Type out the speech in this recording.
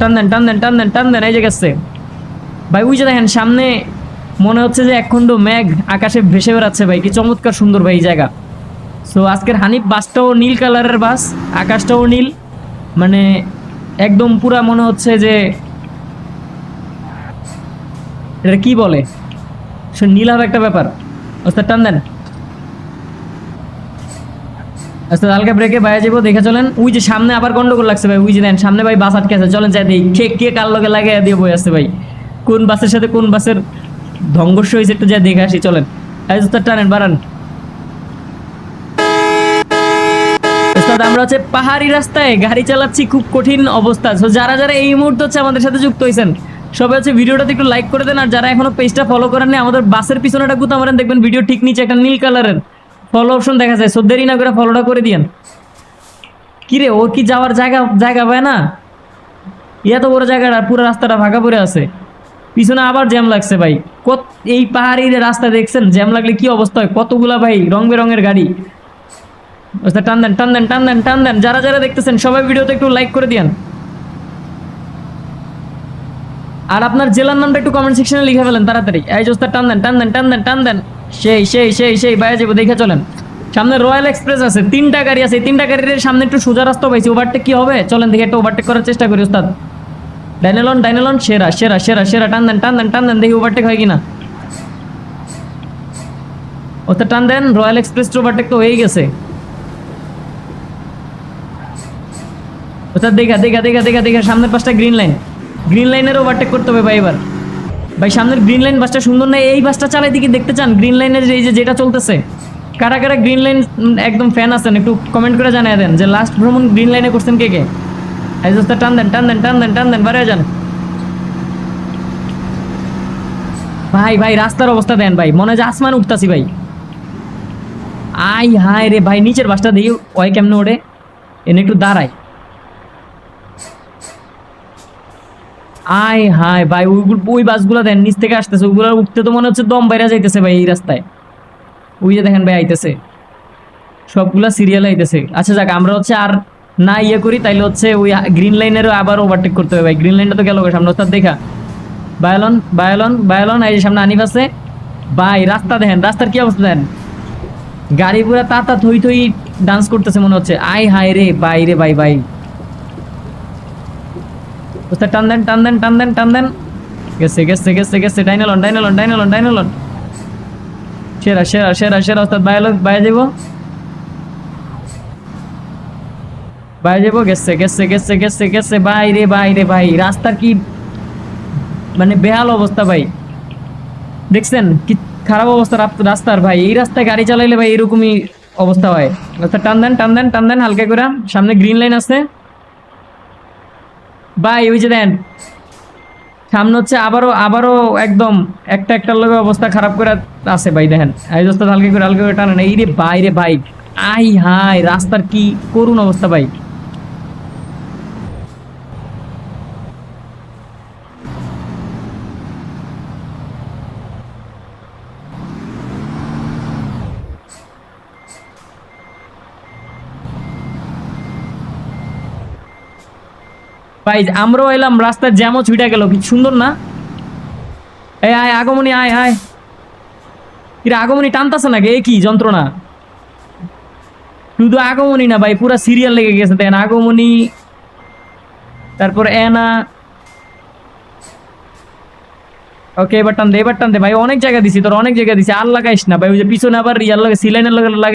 টান দেন টান দেন টান দেন টান দেন, এই গেছে। ভাই, ওই যে দেখেন, সামনে মনে হচ্ছে যে একখণ্ড মেঘ আকাশে ভেসে বেড়াচ্ছে ভাই, কি চমৎকার সুন্দর ভাই এই জায়গা। সো আজকের হানিফ, বাসটাও নীল কালারের বাস, আকাশটাও নীল। মানে একদম পুরা মনে হচ্ছে যে এটা কি বলে? সে নীলাভ একটা ব্যাপার। ওস্তাদ টান দেন। ওস্তাদ হালকা ব্রেকে বাইরে যাব, দেখে চলেন। ওই যে সামনে আবার গন্ডগোল লাগছে ভাই, ওই যে দেন, সামনে ভাই বাস আটকে আছে, চলেন যাই দিই কে কে কার লগে লাগে দিয়ে বই আসছে ভাই। কোন বাসের সাথে কোন বাসের ধ্বংস হয়েছে একটু যা দেখে আসি, চলেন। এই টানেন বাড়ান। আমরা হচ্ছে পাহাড়ি রাস্তায় গাড়ি চালাচ্ছি, খুব কঠিন অবস্থা। তো যারা যারা এই মুহূর্তে হচ্ছে আমাদের সাথে যুক্ত হয়েছেন, সবাই হচ্ছে ভিডিওটাতে একটু লাইক করে দেন, আর যারা এখনও পেজটা ফলো করেন আমাদের বাসের পিছনে একটা গুতা মারেন, দেখবেন ভিডিও ঠিক নিচে একটা নীল কালারের ফলো অপশন দেখা যায়। সো না করে ফলোটা করে দিয়েন। কিরে ওর কি যাওয়ার জায়গা জায়গা পায় না? এত বড় জায়গাটা পুরো রাস্তাটা ফাঁকা পড়ে আছে। পিছনে আবার জ্যাম লাগছে ভাই। কত এই পাহাড়ি রাস্তা দেখছেন, জ্যাম লাগলে কি অবস্থা হয়? কতগুলা ভাই, রং বেরঙের গাড়ি। ওস্তাদ টান দেন টান দেন টান দেন টান দেন। যারা যারা দেখতেছেন, সবাই ভিডিওতে একটু লাইক করে দিয়েন। আর আপনার জেলার নামটা একটু কমেন্ট সেকশনে লিখে ফেলেন তাড়াতাড়ি। এই ওস্তাদ টান দেন টান দেন টান দেন টান দেন। সেই সেই সেই সেই, বাইরে যাব দেখে চলেন। সামনে রয়্যাল এক্সপ্রেস আছে, তিনটা গাড়ি আছে তিনটা গাড়ির সামনে একটু সোজা রাস্তা পাইছি ওভারটেক কি হবে? চলেন দেখে একটা ওভারটেক করার চেষ্টা করি, ওস্তাদ। ডাইনেলন ডাইনেলন সেরা সেরা সেরা সেরা, টান দেন টান দেন টান দেন, দেখি ওভারটেক হয় কিনা। ওস্তাদ টান দেন রয়্যাল এক্সপ্রেস ওভারটেক তো হয়েই গেছে। ওস্তাদ, দেখা দেখা দেখা দেখা দেখা, সামনের পাশটা গ্রিন লাইন গ্রিন লাইনের ওভারটেক করতে হবে ভাই এবার। ভাই, সামনের গ্রিন লাইন বাসটা সুন্দর না? এই বাসটা চালাই দিকে দেখতে চান? গ্রিন লাইনের এই যে যেটা চলতেছে। কারা কারা গ্রিন লাইন একদম ফ্যান আছেন, একটু কমেন্ট করে জানিয়ে দেন যে লাস্ট ভ্রমণ গ্রিন লাইনে করছেন কে কে? যে টান দেন টান দেন টান দেন টান দেন, বাড়িয়ে যান। ভাই ভাই, রাস্তার অবস্থা দেন ভাই, মনে হয় যে আসমান উঠতাছি ভাই। আই, হায় রে ভাই, নিচের বাসটা দিই ওই কেমনে ওড়ে? এনে একটু দাঁড়াই আয় হায় ভাই ওইগুলো ওই বাসগুলো দেন, নিচ থেকে আসতেছে ওইগুলো উঠতে তো মনে হচ্ছে দম বাইরে যাইতেছে ভাই এই রাস্তায়। ওই যে দেখেন ভাই আইতেছে। সবগুলা সিরিয়াল আইতেছে। আচ্ছা যাক, আমরা হচ্ছে আর না ইয়ে করি, তাইলে হচ্ছে ওই গ্রিন লাইনেরও আবার ওভারটেক করতে হবে ভাই। গ্রিন লাইনটা তো গেল সামনে, ওস্তাদ দেখা। বায়ালন বায়ালন বায়ালন, এই যে সামনে আনিফ আছে। ভাই, রাস্তা দেখেন, রাস্তার কি অবস্থা দেখেন? গাড়ি পুরা তাতা থই থই ডান্স করতেছে মনে হচ্ছে। আই হাই রে বাই রে বাই বাই ওস্তাদ টান দেন টান দেন টান দেন টান দেন। গেছে গেছে গেছে গেছে, ডাইনালন ডাইনালন ডাইনালন ডাইনালন। সেরা সেরা সেরা সেরা ওস্তাদ বাইরে বাইরে যাব বাইরে যাব গেছে গেছে গেছে গেছে গেছে, বাইরে বাইরে, ভাই। রাস্তার কি মানে বেহাল অবস্থা, ভাই। দেখছেন, কি খারাপ অবস্থা রাস্তার, ভাই। এই রাস্তায় গাড়ি চালাইলে, ভাই, এরকমই অবস্থা হয়। রাস্তা টান দেন টান দেন টান দেন, হালকা করে। সামনে গ্রিন লাইন আছে। ভাই, ওই যে দেন। সামনে হচ্ছে আবারও আবারও একদম একটা একটা লোকের অবস্থা খারাপ করে আছে ভাই, দেখেন। এই দোস্ত হালকা করে হালকা করে টানেন। এই রে বাইরে ভাই, আই হাই রাস্তার কি করুন অবস্থা ভাই। ভাই, আমরাও এলাম, রাস্তার জ্যামও ছুটে গেল, কি সুন্দর না? এই আয়, আগমনী, আয় আয়। কিরে, আগমনী টানতাছে নাকি? এ কি যন্ত্রণা? শুধু আগমনী না ভাই, পুরা সিরিয়াল লেগে গেছে, দেখেন, আগমনী, তারপর এনা। ওকে, এবার টান দে, এবার টান দে, ভাই, অনেক জায়গা দিছি, তোর অনেক জায়গা দিছি আর লাগাইস না, ভাই, ওই যে পিছনে আবার ইয়ার লাগে সিলাইনের লাগে।